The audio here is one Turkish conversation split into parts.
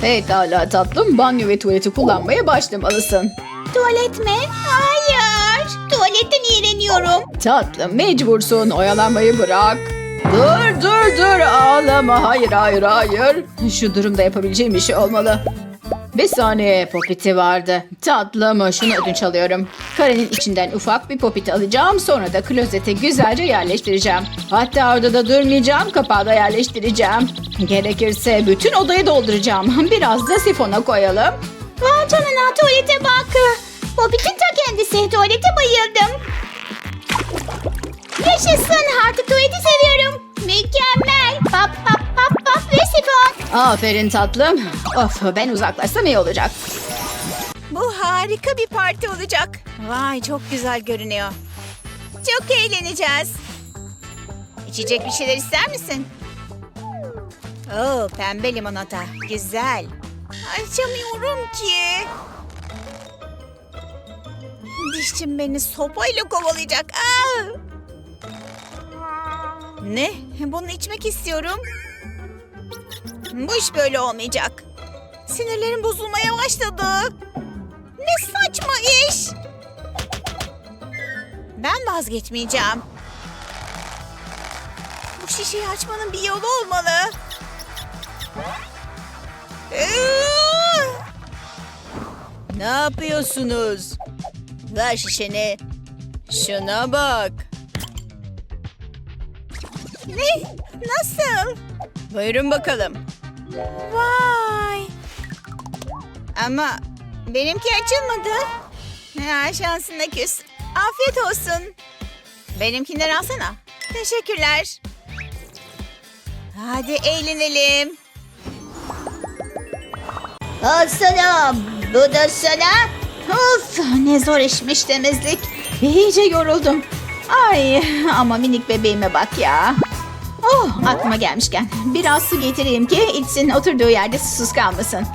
Pekala tatlım banyo ve tuvaleti kullanmaya başlamalısın. Tuvalet mi? Hayır. Tuvaletten iğreniyorum. Tatlım mecbursun oyalanmayı bırak. Dur dur dur ağlama hayır hayır hayır. Şu durumda yapabileceğim bir şey olmalı. Bir saniye popiti vardı. Tatlım şunu ödünç alıyorum. Karenin içinden ufak bir popiti alacağım. Sonra da klozete güzelce yerleştireceğim. Hatta orada da durmayacağım. Kapağı da yerleştireceğim. Gerekirse bütün odayı dolduracağım. Biraz da sifona koyalım. Vay canına tuvalete bak. Hobbit'in ta kendisi. Tuvalete bayıldım. Yaşasın artık tuvaleti seviyorum. Mükemmel. Pap pap pap pap ve sifon. Aferin tatlım. Of ben uzaklaşsam iyi olacak. Bu harika bir parti olacak. Vay çok güzel görünüyor. Çok eğleneceğiz. İçecek bir şeyler ister misin? Oo, pembe limonata. Güzel. Açamıyorum ki. Dişçim beni sopayla kovalayacak. Aa! Ne? Bunu içmek istiyorum. Bu iş böyle olmayacak. Sinirlerim bozulmaya başladı. Ne saçma iş. Ben vazgeçmeyeceğim. Bu şişeyi açmanın bir yolu olmalı. Iıı! Ne yapıyorsunuz? Ver şişeni. Şuna bak. Ne? Nasıl? Buyurun bakalım. Vay. Ama benimki açılmadı. Ha, şansına küs. Afiyet olsun. Benimkinden alsana. Teşekkürler. Hadi eğlenelim. Al sana. Bu da sana. Of ne zor işmiş temizlik. İyice yoruldum. Ay ama minik bebeğime bak ya. Oh aklıma gelmişken biraz su getireyim ki içsin oturduğu yerde susuz kalmasın.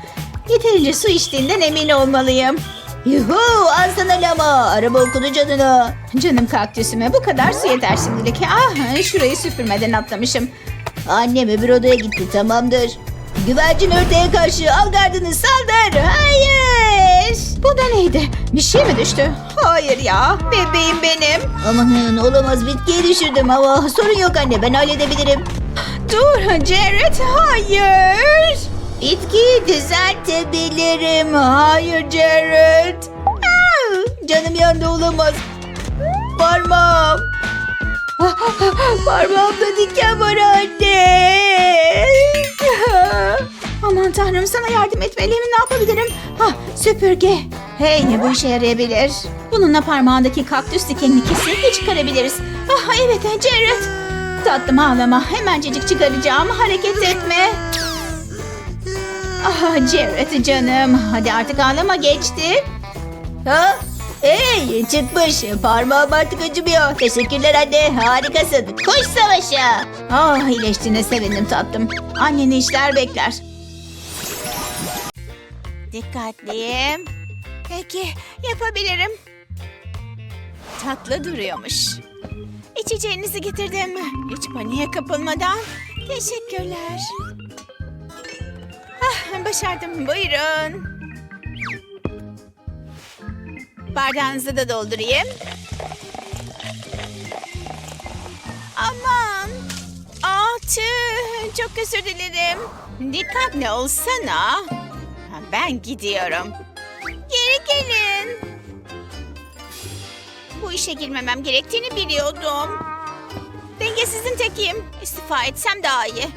Yeterince su içtiğinden emin olmalıyım. Yuhu al sana lama. Araba okudu canına. Canım kaktüsüme bu kadar su yeter şimdilik. Ah şurayı süpürmeden atlamışım. Annem öbür odaya gitti tamamdır. Güvercin ördeğe karşı al gardını saldır. Hayır. Bu da neydi? Bir şey mi düştü? Hayır ya bebeğim benim. Amanın olamaz bitkiye düşürdüm ama sorun yok anne ben halledebilirim. Dur Jared hayır. Bitkiyi düzeltebilirim. Hayır Jared. Aa, Canım yandı olamaz. Parmağım. Parmağımda diken var anne. Aman tanrım sana yardım etmeliyim ne yapabilirim? Ha süpürge. Hey bu işe yarayabilir. Bununla parmağındaki kaktüs dikenini kesinlikle çıkarabiliriz. Ah evet Jared. Tatlım ağlama hemencecik çıkaracağım hareket etme. Ah Jared canım hadi artık ağlama geçti. Ha? Hey çıkmış. Parmağım artık acımıyor. Teşekkürler anne. Harikasın. Koş savaşa. Ah iyileştiğine sevindim tatlım. Anneni işler bekler. Dikkatliyim. Peki yapabilirim. Tatlı duruyormuş. İçeceğinizi getirdim. Hiç paniğe kapılmadan. Teşekkürler. Ah, başardım. Buyurun. Bardağınızı da doldurayım. Aman. Ah. Çok özür dilerim. Dikkatli olsana. Ben gidiyorum. Geri gelin. Bu işe girmemem gerektiğini biliyordum. Dengesizin tekiyim. İstifa etsem daha iyi.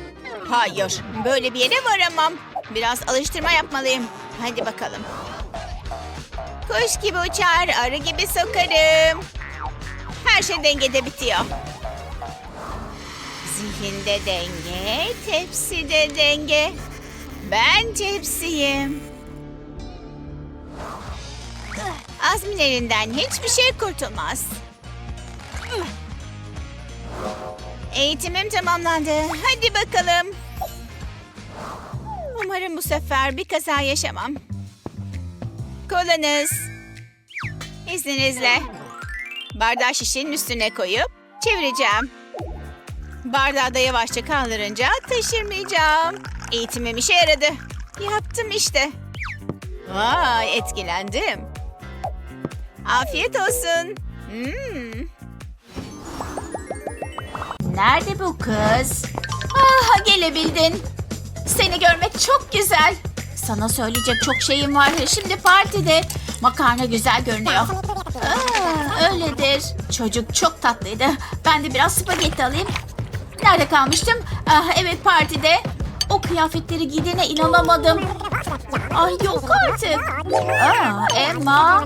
Hayır, böyle bir yere varamam. Biraz alıştırma yapmalıyım. Hadi bakalım. Kuş gibi uçar, arı gibi sokarım. Her şey dengede bitiyor. Zihinde denge, tepside denge. Ben tepsiyim. Azmin elinden hiçbir şey kurtulmaz. Eğitimim tamamlandı. Hadi bakalım. Umarım bu sefer bir kaza yaşamam. Kolanız. İzninizle. Bardağı şişenin üstüne koyup çevireceğim. Bardağı da yavaşça kaldırınca taşırmayacağım. Eğitimim işe yaradı. Yaptım işte. Vay etkilendim. Afiyet olsun. Hmm. Nerede bu kız? Ah gelebildin. Seni görmek çok güzel. Sana söyleyecek çok şeyim var. Şimdi partide makarna güzel görünüyor. Aa, öyledir. Çocuk çok tatlıydı. Ben de biraz spagetti alayım. Nerede kalmıştım? Ah, evet partide. O kıyafetleri giydiğine inanamadım. Ay yok artık. Aa, Emma.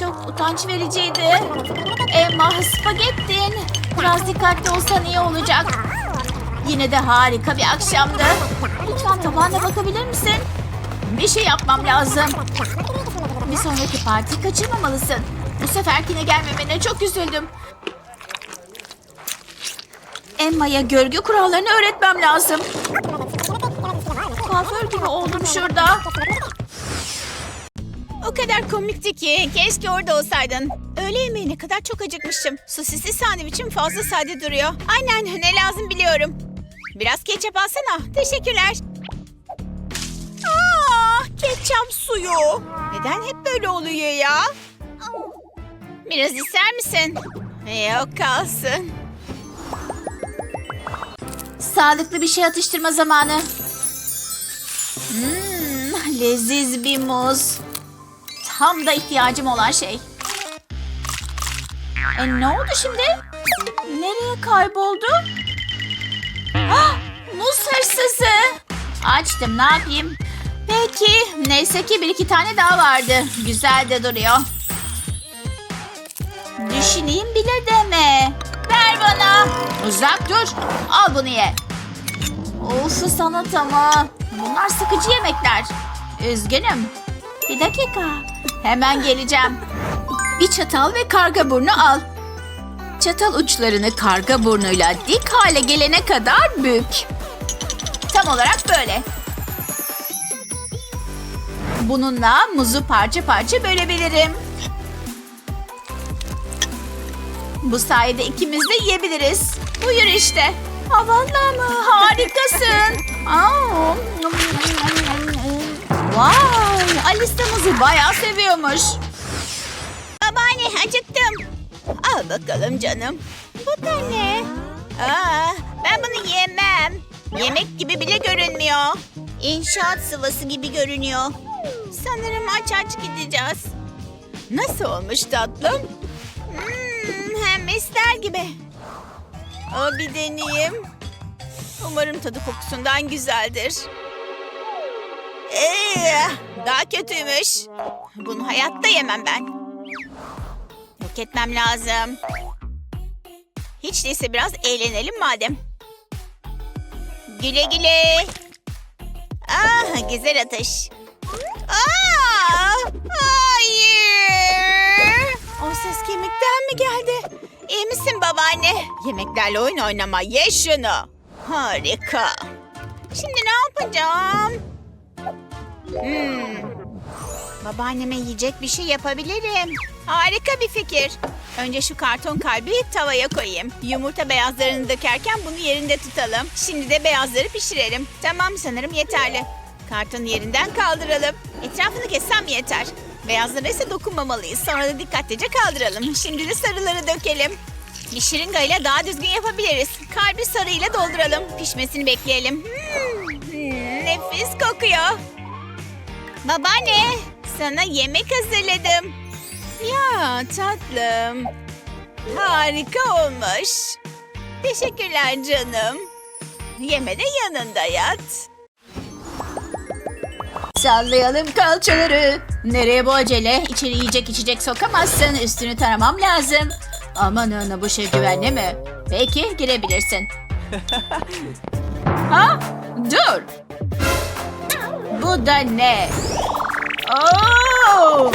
Çok utanç vericiydi. Emma spagettin. Biraz dikkatli olsan iyi olacak. Yine de harika bir akşamdı. Lütfen tabağına bakabilir misin? Bir şey yapmam lazım. Bir sonraki partiyi kaçırmamalısın. Bu seferkine gelmemene çok üzüldüm. Emma'ya görgü kurallarını öğretmem lazım. Kuaför gibi oldum şurada. O kadar komikti ki. Keşke orada olsaydın. Öğle yemeğine kadar çok acıkmışım. Sosisli sandviçim fazla sade duruyor. Aynen ne lazım biliyorum. Biraz ketçap alsana. Teşekkürler. Aa, ketçap suyu. Neden hep böyle oluyor ya? Biraz ister misin? Yok kalsın. Sağlıklı bir şey atıştırma zamanı. Hmm, leziz bir muz. Tam da ihtiyacım olan şey. E ne oldu şimdi? Nereye kayboldu? Muz hırsızı. Açtım ne yapayım? Peki neyse ki bir iki tane daha vardı. Güzel de duruyor. Düşüneyim bile deme. Ver bana. Uzak dur. Al bunu ye. Of sanat ama. Bunlar sıkıcı yemekler. Üzgünüm. Bir dakika. Hemen geleceğim. Bir çatal ve karga burnu al. Çatal uçlarını karga burnuyla dik hale gelene kadar bük. Tam olarak böyle. Bununla muzu parça parça bölebilirim. Bu sayede ikimiz de yiyebiliriz. Buyur işte. Ha mı? Harikasın. Vay, Alice muzu bayağı seviyormuş. Babaanne acıktım. Al bakalım canım. Bu da ne? Aa, ben bunu yemem. Yemek gibi bile görünmüyor. İnşaat sıvası gibi görünüyor. Sanırım aç aç gideceğiz. Nasıl olmuş tatlım? Hmm, hem ister gibi. O bir deneyeyim. Umarım tadı kokusundan güzeldir. Ee, daha kötüymüş. Bunu hayatta yemem ben. Yok etmem lazım. Hiç değilse biraz eğlenelim madem. Güle güle. Ah güzel atış. Aa, hayır. O ses kemikten mi geldi? İyi misin babaanne? Yemeklerle oyun oynama. Ye şunu. Harika. Şimdi ne yapacağım? Hmm. Babaanneme yiyecek bir şey yapabilirim. Harika bir fikir. Önce şu karton kalbi tavaya koyayım. Yumurta beyazlarını dökerken bunu yerinde tutalım. Şimdi de beyazları pişirelim. Tamam sanırım yeterli. Kartonu yerinden kaldıralım. Etrafını kessem yeter. Beyazlara ise dokunmamalıyız. Sonra da dikkatlice kaldıralım. Şimdi de sarıları dökelim. Bir şırıngayla daha düzgün yapabiliriz. Kalbi sarıyla dolduralım. Pişmesini bekleyelim. Hmm, nefis kokuyor. Babaanne, sana yemek hazırladım. Ya tatlım. Harika olmuş. Teşekkürler canım. Yeme de yanında yat. Sallayalım kalçaları. Nereye bu acele? İçeri yiyecek içecek sokamazsın. Üstünü taramam lazım. Amanın bu şey güvenli mi? Peki girebilirsin. ha? Dur. Bu da ne? Oo!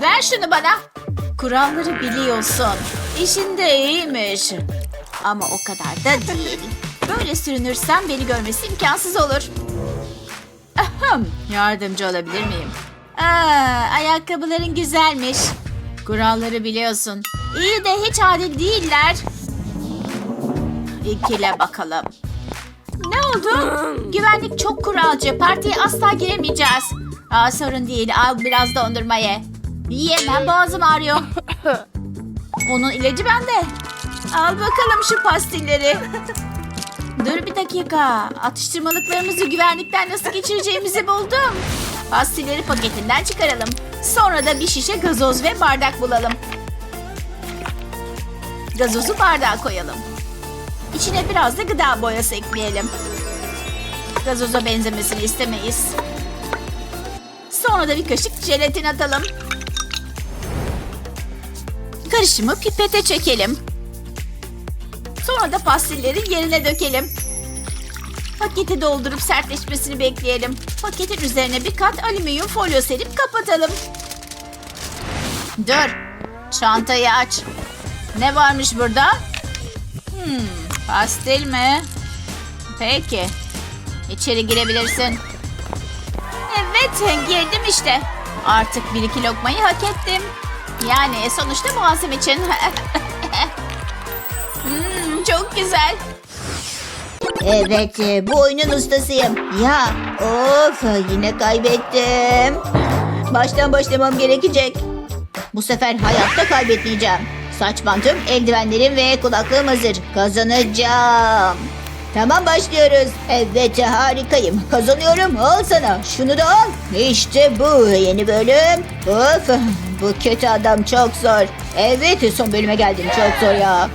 Ver şunu bana. Kuralları biliyorsun. İşin de iyiymiş. Ama o kadar da değil. Böyle sürünürsem beni görmesi imkansız olur. Ahem, yardımcı olabilir miyim? Aa, ayakkabıların güzelmiş. Kuralları biliyorsun. İyi de hiç adil değiller. İkile bakalım. Ne oldu? Güvenlik çok kuralcı. Partiye asla giremeyeceğiz. Aa, sorun değil. Al biraz dondurma ye. Yiyemem boğazım ağrıyor. Onun ilacı bende. Al bakalım şu pastilleri. Dur bir dakika. Atıştırmalıklarımızı güvenlikten nasıl geçireceğimizi buldum. Pastilleri paketinden çıkaralım. Sonra da bir şişe gazoz ve bardak bulalım. Gazozu bardağa koyalım. İçine biraz da gıda boyası ekleyelim. Gazoza benzemesini istemeyiz. Sonra da bir kaşık jelatin atalım. Karışımı pipete çekelim. Sonra da pastilleri yerine dökelim. Paketi doldurup sertleşmesini bekleyelim. Paketin üzerine bir kat alüminyum folyo serip kapatalım. Dur. Çantayı aç. Ne varmış burada? Hmm, pastil mi? Peki. İçeri girebilirsin. Evet, girdim işte. Artık bir iki lokmayı hak ettim. Yani sonuçta boğazım için. hmm, çok güzel. Evet, e, bu oyunun ustasıyım. Ya, of yine kaybettim. Baştan başlamam gerekecek. Bu sefer hayatta kaybetmeyeceğim. Saç bantım, eldivenlerim ve kulaklığım hazır. Kazanacağım. Tamam başlıyoruz. Evet harikayım. Kazanıyorum. Al sana. Şunu da al. İşte bu yeni bölüm. Of bu kötü adam çok zor. Evet son bölüme geldim. Çok zor ya.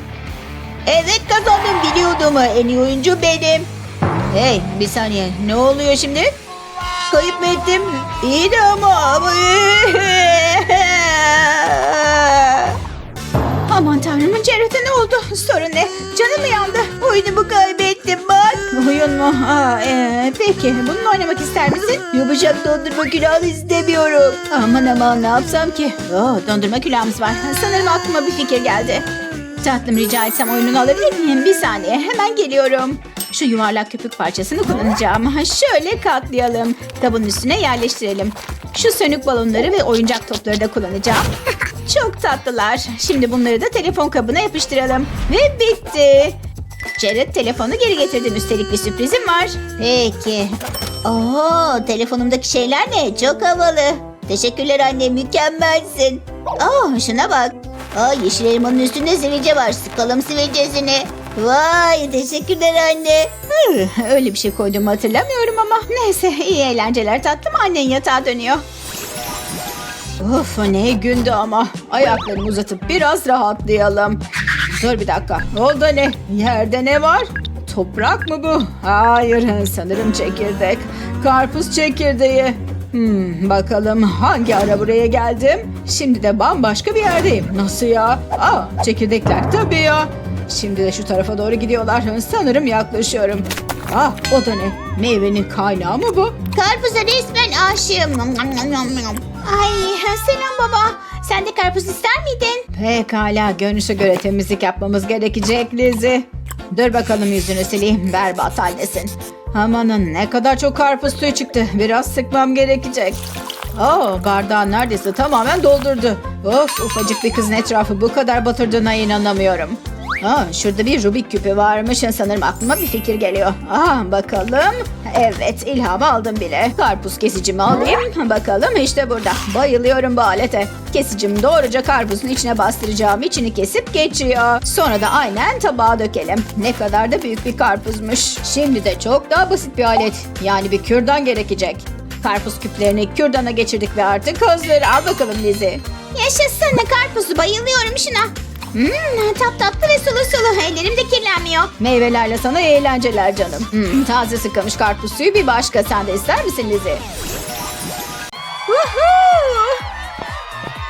Evet kazandım biliyordum. En iyi oyuncu benim. Hey bir saniye ne oluyor şimdi? Kayıp mı ettim? İyi de ama. ama- Aman tanrım Jared'e ne oldu? Sorun ne? Canım yandı? Oyunumu kaybettim bak. Oyun mu? Aa, ee, peki bununla oynamak ister misin? Yapacak dondurma külahını istemiyorum. Aman aman ne yapsam ki? Oo, dondurma külahımız var. Sanırım aklıma bir fikir geldi. Tatlım rica etsem oyununu alabilir miyim? Bir saniye hemen geliyorum. Şu yuvarlak köpük parçasını kullanacağım. Şöyle katlayalım. Tabın üstüne yerleştirelim. Şu sönük balonları ve oyuncak topları da kullanacağım. Çok tatlılar. Şimdi bunları da telefon kabına yapıştıralım. Ve bitti. Jared telefonu geri getirdim. Üstelik bir sürprizim var. Peki. Oo, telefonumdaki şeyler ne? Çok havalı. Teşekkürler anne, mükemmelsin. Aa, şuna bak. Aa, yeşil elmanın üstünde sivilce var. Sıkalım sivilcesini. Vay, teşekkürler anne. Öyle bir şey koyduğumu hatırlamıyorum ama neyse iyi eğlenceler tatlım. Annen yatağa dönüyor. Of ne gündü ama. Ayaklarımı uzatıp biraz rahatlayalım. Dur bir dakika. O da ne? Yerde ne var? Toprak mı bu? Hayır sanırım çekirdek. Karpuz çekirdeği. Hmm, bakalım hangi ara buraya geldim? Şimdi de bambaşka bir yerdeyim. Nasıl ya? Aa, çekirdekler tabii ya. Şimdi de şu tarafa doğru gidiyorlar. Sanırım yaklaşıyorum. Ah o da ne? Meyvenin kaynağı mı bu? Karpuza resmen aşığım. Ay selam baba. Sen de karpuz ister miydin? Pekala görünüşe göre temizlik yapmamız gerekecek Lizzie. Dur bakalım yüzünü sileyim berbat haldesin. Amanın ne kadar çok karpuz suyu çıktı. Biraz sıkmam gerekecek. Oo, bardağı neredeyse tamamen doldurdu. Of ufacık bir kızın etrafı bu kadar batırdığına inanamıyorum. Aa, şurada bir Rubik küpü varmış. Sanırım aklıma bir fikir geliyor. Aa, bakalım. Evet ilhamı aldım bile. Karpuz kesicimi alayım. Bakalım işte burada. Bayılıyorum bu alete. Kesicimi doğruca karpuzun içine bastıracağım. İçini kesip geçiyor. Sonra da aynen tabağa dökelim. Ne kadar da büyük bir karpuzmuş. Şimdi de çok daha basit bir alet. Yani bir kürdan gerekecek. Karpuz küplerini kürdana geçirdik ve artık hazır. Al bakalım Lizzie. Yaşasın karpuzu bayılıyorum şuna. Hmm, tap tatlı ve sulu sulu. Ellerim de kirlenmiyor. Meyvelerle sana iyi eğlenceler canım. Hmm, taze sıkılmış karpuz suyu bir başka. Sen de ister misin Lizzie?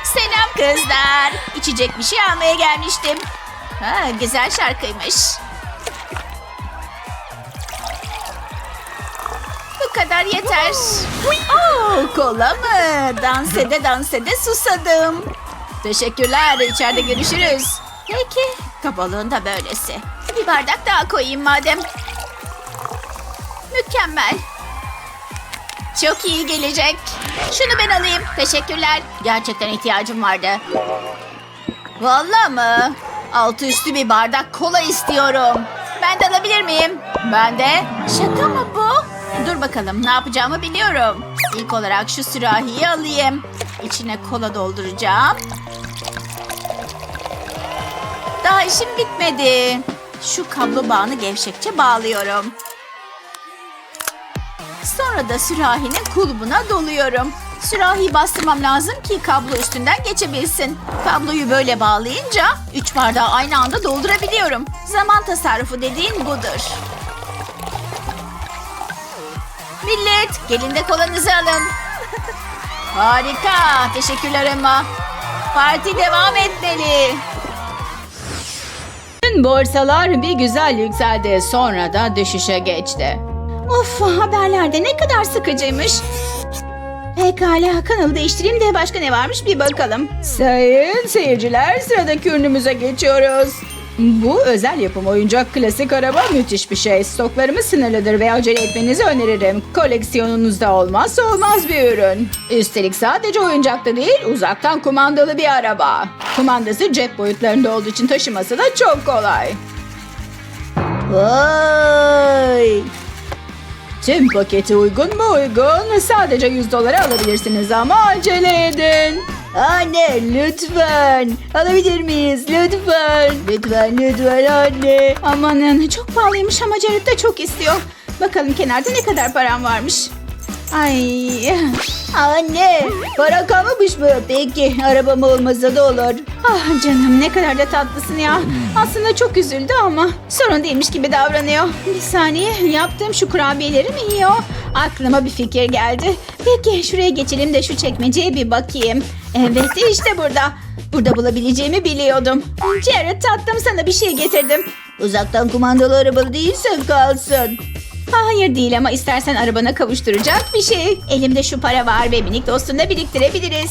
Selam kızlar. İçecek bir şey almaya gelmiştim. Ha, güzel şarkıymış. Bu kadar yeter. Oh, kola mı? Dans ede dans ede susadım. Teşekkürler. İçeride görüşürüz. Peki. Kabalığın da böylesi. Bir bardak daha koyayım madem. Mükemmel. Çok iyi gelecek. Şunu ben alayım. Teşekkürler. Gerçekten ihtiyacım vardı. Vallahi mı? Altı üstü bir bardak kola istiyorum. Ben de alabilir miyim? Ben de şaka mı bu? Dur bakalım ne yapacağımı biliyorum. İlk olarak şu sürahiyi alayım. İçine kola dolduracağım. Daha işim bitmedi. Şu kablo bağını gevşekçe bağlıyorum. Sonra da sürahinin kulbuna doluyorum. Sürahiyi bastırmam lazım ki kablo üstünden geçebilsin. Kabloyu böyle bağlayınca üç bardağı aynı anda doldurabiliyorum. Zaman tasarrufu dediğin budur. Millet gelin de kolanızı alın. Harika. Teşekkürler Emma. Parti devam etmeli. Bütün borsalar bir güzel yükseldi sonra da düşüşe geçti. Of haberlerde ne kadar sıkıcıymış. Pekala kanalı değiştireyim de başka ne varmış bir bakalım. Sayın seyirciler sıradaki ürünümüze geçiyoruz. Bu özel yapım oyuncak klasik araba müthiş bir şey. Stoklarımız sınırlıdır ve acele etmenizi öneririm. Koleksiyonunuzda olmazsa olmaz bir ürün. Üstelik sadece oyuncakta değil uzaktan kumandalı bir araba. Kumandası cep boyutlarında olduğu için taşıması da çok kolay. Vay! Tüm paketi uygun mu uygun? Sadece 100 dolara alabilirsiniz ama acele edin. Anne lütfen. Alabilir miyiz? Lütfen. Lütfen lütfen anne. Amanın çok pahalıymış ama Jared de çok istiyor. Bakalım kenarda ne kadar param varmış. Ay. Anne para kalmamış mı? Peki arabam olmasa da olur. Ah canım ne kadar da tatlısın ya. Aslında çok üzüldü ama sorun değilmiş gibi davranıyor. Bir saniye yaptığım şu kurabiyeleri mi yiyor? Aklıma bir fikir geldi. Peki şuraya geçelim de şu çekmeceye bir bakayım. Evet işte burada. Burada bulabileceğimi biliyordum. Jared tatlım sana bir şey getirdim. Uzaktan kumandalı arabalı değilsen kalsın. Ha, Hayır değil ama istersen arabana kavuşturacak bir şey. Elimde şu para var ve minik dostunda biriktirebiliriz.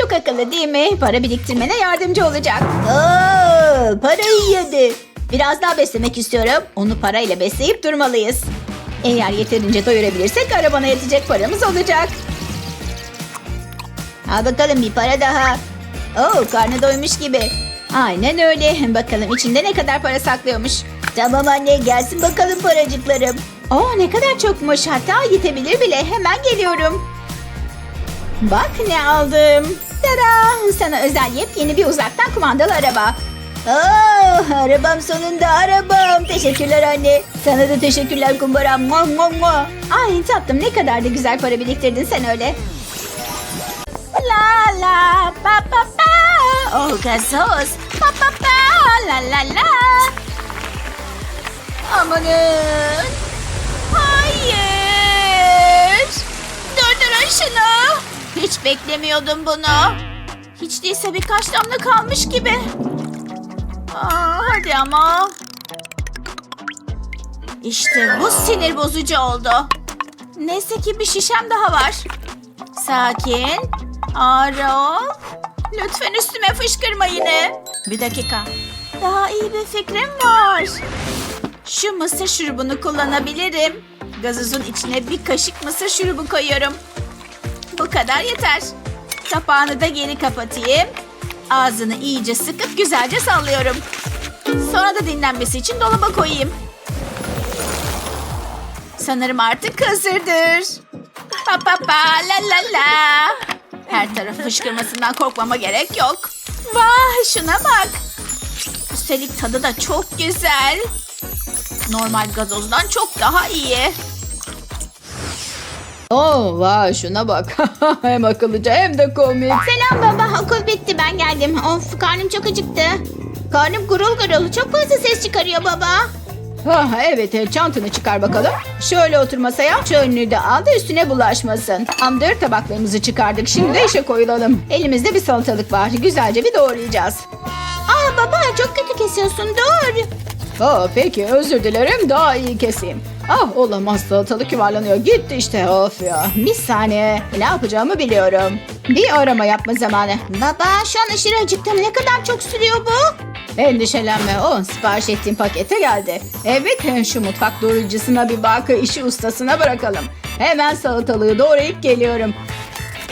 Çok akıllı değil mi? Para biriktirmene yardımcı olacak. Oo, parayı yedi. Biraz daha beslemek istiyorum. Onu parayla besleyip durmalıyız. Eğer yeterince doyurabilirsek arabana yetecek paramız olacak. Al bakalım bir para daha. Oo karnı doymuş gibi. Aynen öyle. Bakalım içinde ne kadar para saklıyormuş. Tamam anne gelsin bakalım paracıklarım. Oo ne kadar çokmuş. Hatta yetebilir bile. Hemen geliyorum. Bak ne aldım. Tada! Sana özel yepyeni bir uzaktan kumandalı araba. Aa, arabam sonunda arabam. Teşekkürler anne. Sana da teşekkürler kumbaram. Mua, mua, mua. Ay tatlım ne kadar da güzel para biriktirdin sen öyle. La la pa pa pa. Oh gazoz. Pa pa pa. La la la. Amanın. Hayır. Durdurun şunu. Hiç beklemiyordum bunu. Hiç değilse birkaç damla kalmış gibi. Aa, hadi ama. İşte bu sinir bozucu oldu. Neyse ki bir şişem daha var. Sakin. Aro. Lütfen üstüme fışkırma yine. Bir dakika. Daha iyi bir fikrim var. Şu mısır şurubunu kullanabilirim. Gazozun içine bir kaşık mısır şurubu koyuyorum. Bu kadar yeter. Kapağını da geri kapatayım. Ağzını iyice sıkıp güzelce sallıyorum. Sonra da dinlenmesi için dolaba koyayım. Sanırım artık hazırdır. Pa pa pa la la la. Her taraf fışkırmasından korkmama gerek yok. Vah şuna bak. Üstelik tadı da çok güzel. Normal gazozdan çok daha iyi. Oo, vay şuna bak. hem akıllıca hem de komik. Selam baba okul bitti ben geldim. Of karnım çok acıktı. Karnım gurul gurul çok fazla ses çıkarıyor baba. Ha, evet e, çantanı çıkar bakalım. Şöyle otur masaya. Şu önlüğü de al da üstüne bulaşmasın. Tamamdır tabaklarımızı çıkardık. Şimdi de işe koyulalım. Elimizde bir salatalık var. Güzelce bir doğrayacağız. Aa baba çok kötü kesiyorsun dur. Aa, peki özür dilerim daha iyi keseyim. Ah olamaz salatalık yuvarlanıyor. Gitti işte of ya. Bir saniye. Ne yapacağımı biliyorum. Bir arama yapma zamanı. Baba şu an aşırı acıktım ne kadar çok sürüyor bu? Endişelenme o sipariş ettiğim pakete geldi. Evet şu mutfak doğrayıcısına bir bak işi ustasına bırakalım. Hemen salatalığı doğrayıp geliyorum.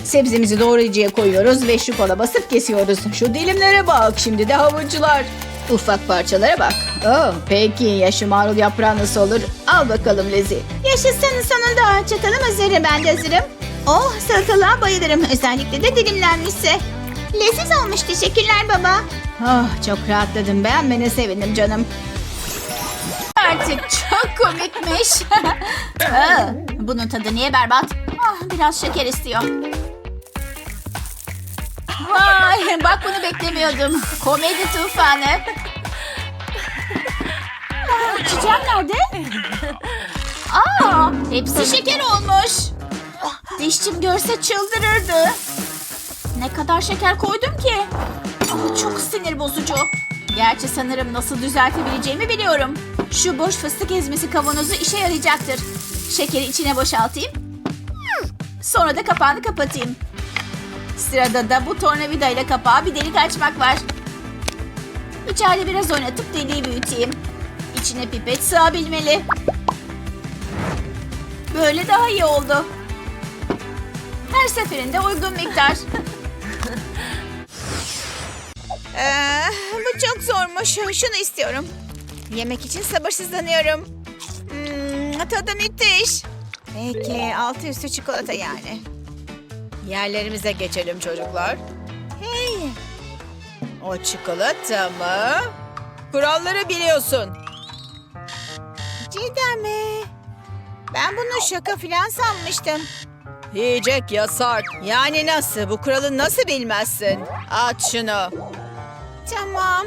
Sebzemizi doğrayıcıya koyuyoruz ve şu kola basıp kesiyoruz. Şu dilimlere bak şimdi de havuçlar. Ufak parçalara bak. Oh, peki ya şu marul yaprağı nasıl olur? Al bakalım Lizzie. Yaşasın sonunda. Çatalım hazır. Ben de hazırım. Oh salatalığa bayılırım. Özellikle de dilimlenmişse. Leziz olmuş. Teşekkürler baba. Oh, çok rahatladım. Beğenmene sevindim canım. Artık çok komikmiş. Aa, Bunun tadı niye berbat? Ah, biraz şeker istiyor. Vay bak bunu beklemiyordum. Komedi tufanı. İçeceğim nerede? Aa, hepsi şeker olmuş. Dişçim görse çıldırırdı. Ne kadar şeker koydum ki? Aa, çok sinir bozucu. Gerçi sanırım nasıl düzeltebileceğimi biliyorum. Şu boş fıstık ezmesi kavanozu işe yarayacaktır. Şekeri içine boşaltayım. Sonra da kapağını kapatayım. Sırada da bu tornavida ile kapağa bir delik açmak var. Bıçağıyla biraz oynatıp deliği büyüteyim. İçine pipet sığabilmeli. Böyle daha iyi oldu. Her seferinde uygun miktar. Ee, bu çok zormuş. Şunu istiyorum. Yemek için sabırsızlanıyorum. Hmm, tadı müthiş. Peki altı üstü çikolata yani. Yerlerimize geçelim çocuklar. Hey. O çikolata mı? Kuralları biliyorsun. Cidden mi? Ben bunu şaka filan sanmıştım. Yiyecek yasak. Yani nasıl? Bu kuralı nasıl bilmezsin? At şunu. Tamam.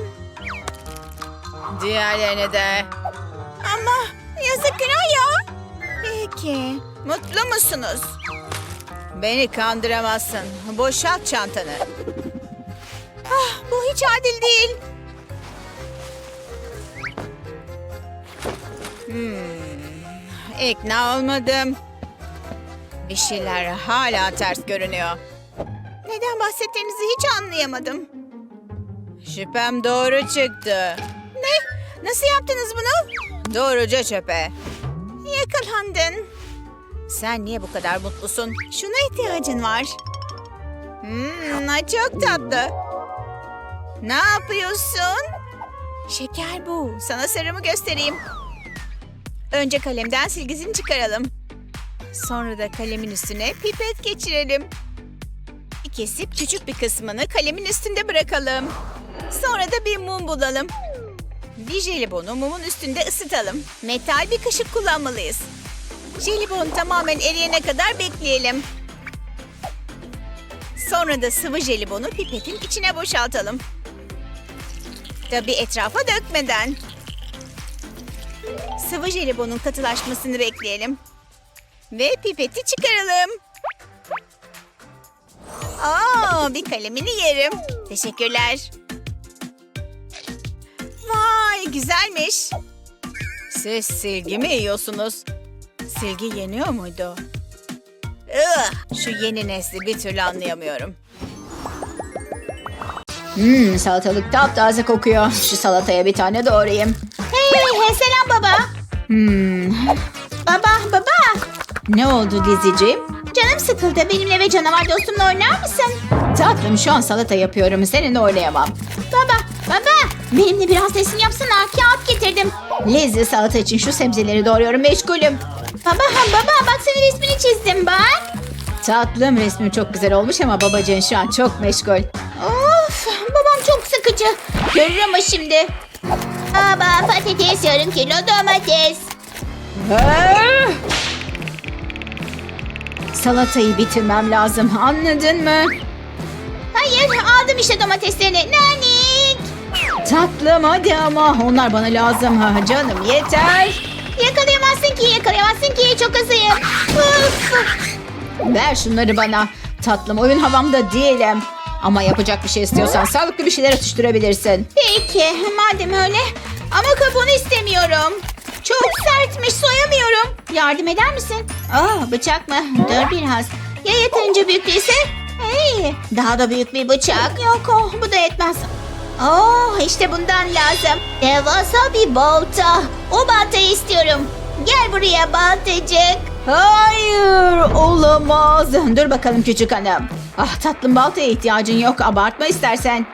Diğerlerine de. Ama yazık günah ya. Peki. Mutlu musunuz? Beni kandıramazsın. Boşalt çantanı. Ah, bu hiç adil değil. Hmm, ikna olmadım. Bir şeyler hala ters görünüyor. Neden bahsettiğinizi hiç anlayamadım. Şüphem doğru çıktı. Ne? Nasıl yaptınız bunu? Doğruca çöpe. Yakalandın. Sen niye bu kadar mutlusun? Şuna ihtiyacın var. Hmm, çok tatlı. Ne yapıyorsun? Şeker bu. Sana sarımı göstereyim. Önce kalemden silgisini çıkaralım. Sonra da kalemin üstüne pipet geçirelim. Kesip küçük bir kısmını kalemin üstünde bırakalım. Sonra da bir mum bulalım. Bir jelibonu mumun üstünde ısıtalım. Metal bir kaşık kullanmalıyız. Jelibon tamamen eriyene kadar bekleyelim. Sonra da sıvı jelibonu pipetin içine boşaltalım. Tabii etrafa dökmeden. Sıvı jelibonun katılaşmasını bekleyelim. Ve pipeti çıkaralım. Aa, bir kalemini yerim. Teşekkürler. Vay güzelmiş. Siz silgi mi yiyorsunuz? Silgi yeniyor muydu? Ugh, şu yeni nesli bir türlü anlayamıyorum. Hmm, salatalık taptaze kokuyor. Şu salataya bir tane doğrayayım. Hey, hey selam baba. Hmm, Baba, baba. ne oldu Lizzie'ciğim? Canım sıkıldı. Benimle ve canavar dostumla oynar mısın? Tatlım şu an salata yapıyorum. Seninle oynayamam. Baba, baba. Benimle biraz resim yapsana. Kağıt getirdim. Lizzie salata için şu sebzeleri doğruyorum. Meşgulüm. Baba, baba bak senin resmini çizdim bak. Tatlım resmi çok güzel olmuş ama babacığın şu an çok meşgul. Of, babam çok sıkıcı. Görür ama şimdi. Baba patates yarım kilo domates. Salatayı bitirmem lazım. Anladın mı? Hayır aldım işte domateslerini. Nanik. Tatlım hadi ama onlar bana lazım. Ha, canım yeter. Yakalayamazsın ki yakalayamazsın ki çok hızlıyım. Ver şunları bana. Tatlım oyun havamda değilim. Ama yapacak bir şey istiyorsan sağlıklı bir şeyler atıştırabilirsin. Peki madem öyle ama kabuğunu istemiyorum. Çok sertmiş soyamıyorum. Yardım eder misin? Aa bıçak mı? Dur biraz. Ya yeterince büyük değilse? Hey, daha da büyük bir bıçak. Yok oh, bu da yetmez. Oh işte bundan lazım. Devasa bir balta. O baltayı istiyorum. Gel buraya baltacık. Hayır olamaz. Dur bakalım küçük hanım. Ah tatlım baltaya ihtiyacın yok. Abartma istersen.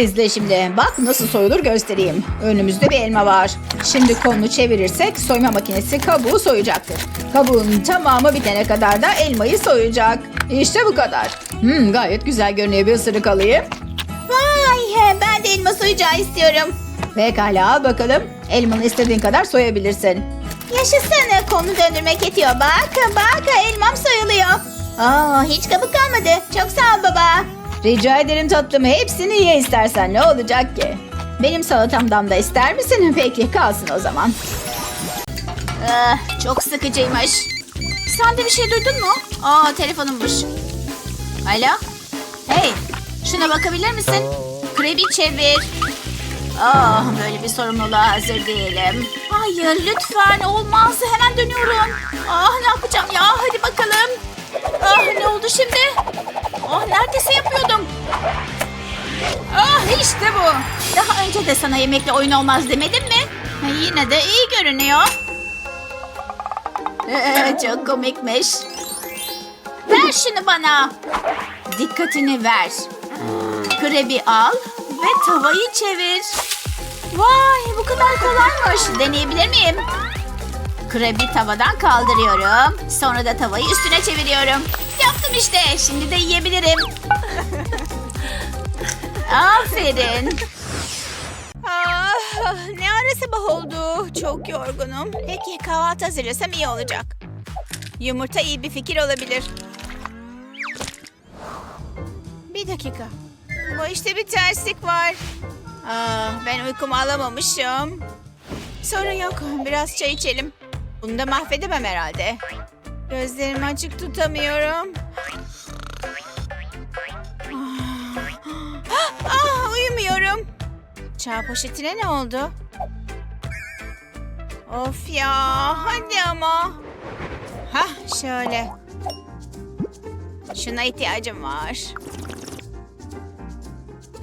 İzle şimdi. Bak nasıl soyulur göstereyim. Önümüzde bir elma var. Şimdi kolunu çevirirsek soyma makinesi kabuğu soyacaktır. Kabuğun tamamı bitene kadar da elmayı soyacak. İşte bu kadar. Hmm, gayet güzel görünüyor. Bir ısırık alayım. Vay ben de elma soyacağı istiyorum. Pekala al bakalım. Elmanı istediğin kadar soyabilirsin. Yaşasın kolunu döndürmek yetiyor. Bak bak elmam soyuluyor. Aa, hiç kabuk kalmadı. Çok sağ ol baba. Rica ederim tatlım. Hepsini ye istersen ne olacak ki? Benim salatamdan da ister misin? Peki kalsın o zaman. Ah, çok sıkıcıymış. Sen de bir şey duydun mu? Aa telefonummuş. Alo? Hey, şuna bakabilir misin? Krebi çevir. Ah, böyle bir sorumluluğa hazır değilim. Hayır, lütfen olmaz. Hemen dönüyorum. Ah, ne yapacağım ya? Hadi bakalım. Ah, ne oldu şimdi? Ah, neredeyse yapıyordum. Ah, işte bu. Daha önce de sana yemekle oyun olmaz demedim mi? Ha, Yine de iyi görünüyor. Ee, çok komikmiş. Ver şunu bana. Dikkatini ver. Krebi al ve tavayı çevir. Vay bu kadar kolaymış. Deneyebilir miyim? Krebi tavadan kaldırıyorum. Sonra da tavayı üstüne çeviriyorum. Yaptım işte. Şimdi de yiyebilirim. Aferin. Ah, ne ara sabah oldu. Çok yorgunum. Peki kahvaltı hazırlasam iyi olacak. Yumurta iyi bir fikir olabilir. Bir dakika. Bu işte bir terslik var. Ah, ben uykumu alamamışım. Sorun yok. Biraz çay içelim. Bunu da mahvedemem herhalde. Gözlerimi açık tutamıyorum. Ah, ah, uyumuyorum. Çağ poşetine ne oldu? Of ya, hadi ama. Hah, şöyle. Şuna ihtiyacım var.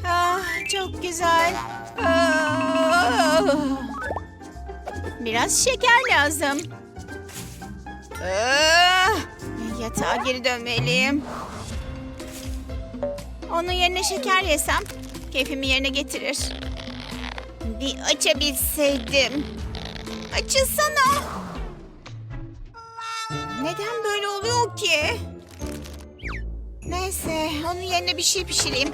Ah, çok güzel. Ah. Biraz şeker lazım. Ah, Yatağa geri dönmeliyim. Onun yerine şeker yesem keyfimi yerine getirir. Bir açabilseydim. Açılsana. Neden böyle oluyor ki? Neyse, onun yerine bir şey pişireyim.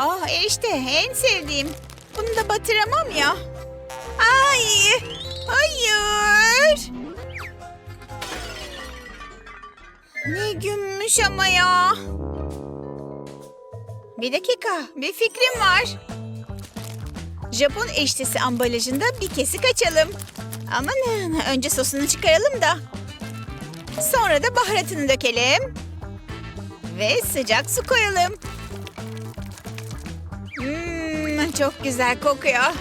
Ah erişte, en sevdiğim. Bunu da batıramam ya. Ay, hayır. Ne günmüş ama ya. Bir dakika, bir fikrim var. Japon eştesi ambalajında bir kesik açalım. Aman önce sosunu çıkaralım da. Sonra da baharatını dökelim. Ve sıcak su koyalım. Çok güzel kokuyor.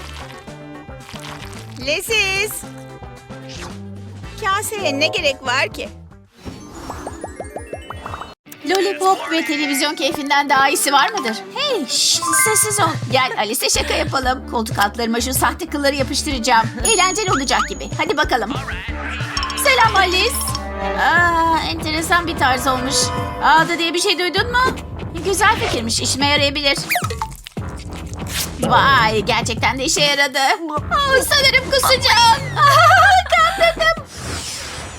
Leziz. Kaseye ne gerek var ki? Lollipop ve televizyon keyfinden daha iyisi var mıdır? Hey şşt, sessiz ol. Gel Alice şaka yapalım. Koltuk altlarıma şu sahte kılları yapıştıracağım. Eğlenceli olacak gibi. Hadi bakalım. Selam Alice. Aa, enteresan bir tarz olmuş. Ağda diye bir şey duydun mu? Güzel fikirmiş. işime yarayabilir. Vay gerçekten de işe yaradı. Sanırım kusacağım. Aa, Kandırdım.